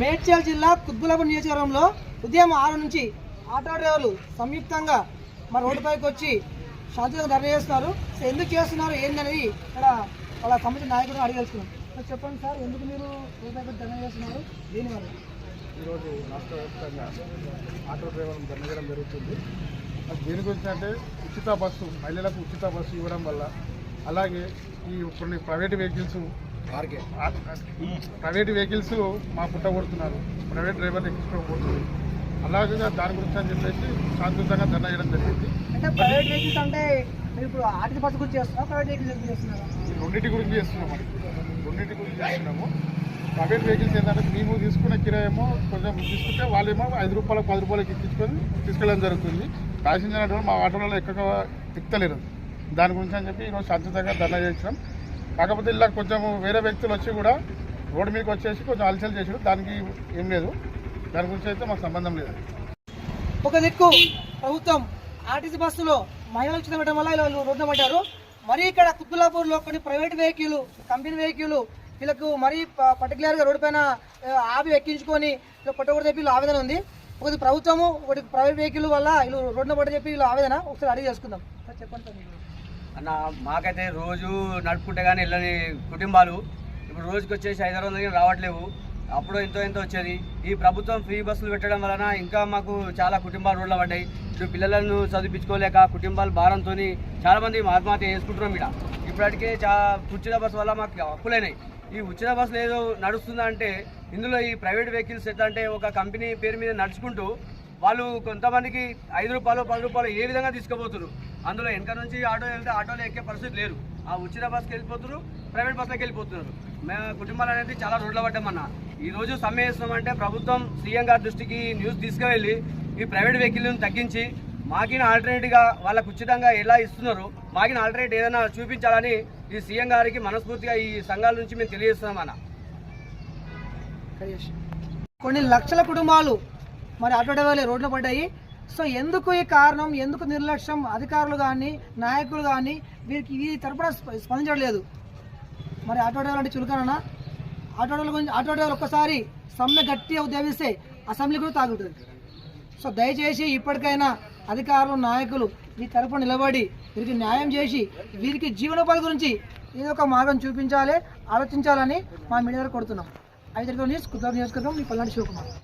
మేడ్చల్ జిల్లా కుత్బులాపూర్ నియోజకవర్గంలో ఉదయం ఆరు నుంచి ఆటో డ్రైవర్లు సంయుక్తంగా మా రోడ్డుపైకి వచ్చి శాంతిగా ధర్నా చేస్తున్నారు. సో ఎందుకు చేస్తున్నారు? ఏందనేది ఇక్కడ వాళ్ళ సంబంధించిన నాయకుడు అడిగి చెప్పండి సార్ ఎందుకు మీరు రోడ్డుపైకి వచ్చి ధర్నా చేస్తున్నారు? దీనివల్ల. ఈరోజు రాష్ట్ర వ్యాప్తంగా ఆటో డ్రైవర్లను చేయడం జరుగుతుంది. అది దేని గురించి అంటే ఉచిత బస్సు మహిళలకు ఉచిత బస్సు ఇవ్వడం వల్ల అలాగే ఈ కొన్ని ప్రైవేట్ వెహికల్స్ ప్రైవేట్ వెహికల్స్ మా పుట్ట కొడుతున్నారు. ప్రైవేట్ డ్రైవర్లు ఎక్కించుకోకపోతుంది అలాగే దాని గురించి అని చెప్పేసి శాంతియుతంగా ధర్నా చేయడం జరిగింది. అంటే ప్రైవేట్ వెహికల్స్ అంటే మీరు ఇప్పుడు గురించి చేస్తున్నారా? ప్రైవేట్ వెహికల్స్ చేస్తున్నారా? రెండింటి గురించి చేస్తున్నాం మనం రెండింటి గురించి చేస్తున్నాము. ప్రైవేట్ వెహికల్స్ ఏంటంటే మేము తీసుకునే కిరాయేమో కొంచెం తీసుకుంటే వాళ్ళేమో ఐదు రూపాయలకు పది రూపాయలకి ఎక్కించుకొని తీసుకెళ్ళడం జరుగుతుంది. ప్యాసింజర్ అనేటువంటి మా ఆటోలలో ఎక్కగా ఎక్కుతలేరు దాని గురించి అని చెప్పి ఈరోజు శాంతియుతంగా ధర్నా చేసినాం. కాకపోతే ఇలా కొంచెం వేరే వ్యక్తులు వచ్చి కూడా రోడ్డు మీదకి వచ్చేసి కొంచెం అలసలు చేసారు దానికి ఏం లేదు. దాని గురించి అయితే మాకు సంబంధం లేదు. ఒక దిక్కు ప్రభుత్వం ఆర్టీసీ బస్సులో మహిళలు ఉచితం పెట్టడం వల్ల వీళ్ళు రోడ్డు పడ్డారు. మరి ఇక్కడ కుత్బులాపూర్లో కొన్ని ప్రైవేట్ వెహికల్ కంపెనీ వెహికల్ వీళ్ళకు మరీ ప- పర్టికులర్గా రోడ్డు పైన ఆవి ఎక్కించుకొని ఇలా కొట్టకూడదు చెప్పి ఆవేదన ఉంది. ఒకటి ప్రభుత్వము ఒకటి ప్రైవేట్ వెహికల్ వల్ల వీళ్ళు రోడ్డున పడ్డ చెప్పి వీళ్ళ ఆవేదన. ఒకసారి అడిగి చేసుకుందాం చెప్పండి అన్న మాకైతే రోజు నడుపుకుంటే కానీ వెళ్ళని కుటుంబాలు. ఇప్పుడు రోజుకి వచ్చేసి ఐదు ఆరు వందలకి రావట్లేవు. అప్పుడు ఎంతో ఎంతో వచ్చేది. ఈ ప్రభుత్వం ఫ్రీ బస్సులు పెట్టడం వలన ఇంకా మాకు చాలా కుటుంబాలు రోడ్ల పడ్డాయి. ఇప్పుడు పిల్లలను చదివించుకోలేక కుటుంబాలు భారంతో చాలామంది ఆత్మహత్య చేసుకుంటున్నాం ఇక్కడ ఇప్పటికే చా ఉచిత బస్సు వల్ల మాకు అప్పులైనాయి. ఈ ఉచిత బస్సులు ఏదో నడుస్తుందా అంటే ఇందులో ఈ ప్రైవేట్ వెహికల్స్ ఎట్లా అంటే ఒక కంపెనీ పేరు మీద నడుచుకుంటూ వాళ్ళు కొంతమందికి ఐదు రూపాయలు పది రూపాయలు ఏ విధంగా తీసుకుపోతున్నారు? అందులో వెనక నుంచి ఆటో వెళ్తే ఆటోలో ఎక్కే పరిస్థితి లేరు ఆ ఉచిత బస్కి వెళ్ళిపోతున్నారు ప్రైవేట్ బస్సులకు వెళ్ళిపోతున్నారు. మేము కుటుంబాలు అనేది చాలా రోడ్ల పడ్డామన్న ఈరోజు సమ్మె చేస్తామంటే ప్రభుత్వం సీఎం గారి దృష్టికి న్యూస్ తీసుకువెళ్ళి ఈ ప్రైవేట్ వెహికల్ని తగ్గించి మాకిన ఆల్టర్నేట్గా వాళ్ళకు ఉచితంగా ఎలా ఇస్తున్నారు మాకిన ఆల్టర్నేట్ ఏదైనా చూపించాలని ఈ సీఎం గారికి మనస్ఫూర్తిగా ఈ సంఘాల నుంచి మేము తెలియజేస్తున్నాం అన్న. కొన్ని లక్షల కుటుంబాలు మరి ఆటో డ్రైవర్లు రోడ్లు పడ్డాయి. సో ఎందుకు ఈ కారణం? ఎందుకు నిర్లక్ష్యం? అధికారులు కానీ నాయకులు కానీ వీరికి ఈ తరపున స్ప- మరి ఆటో డ్రైవర్ అంటే చులకనన్నా ఆటో డ్రైవర్ గురించి ఆటో డ్రైవర్ ఒక్కసారి సమ్మె గట్టిగా ఉద్యమిస్తే అసెంబ్లీ కూడా తాగుతుంది. సో దయచేసి ఇప్పటికైనా అధికారులు నాయకులు ఈ తరపున నిలబడి వీరికి న్యాయం చేసి వీరికి జీవనోపాధి గురించి ఏదో ఒక మార్గం చూపించాలి ఆలోచించాలని మా మీడియా కొడుతున్నాం ఐదు న్యూస్ కుదర్ నియోజకవర్గం మీ పల్నాడు శివకుమార్.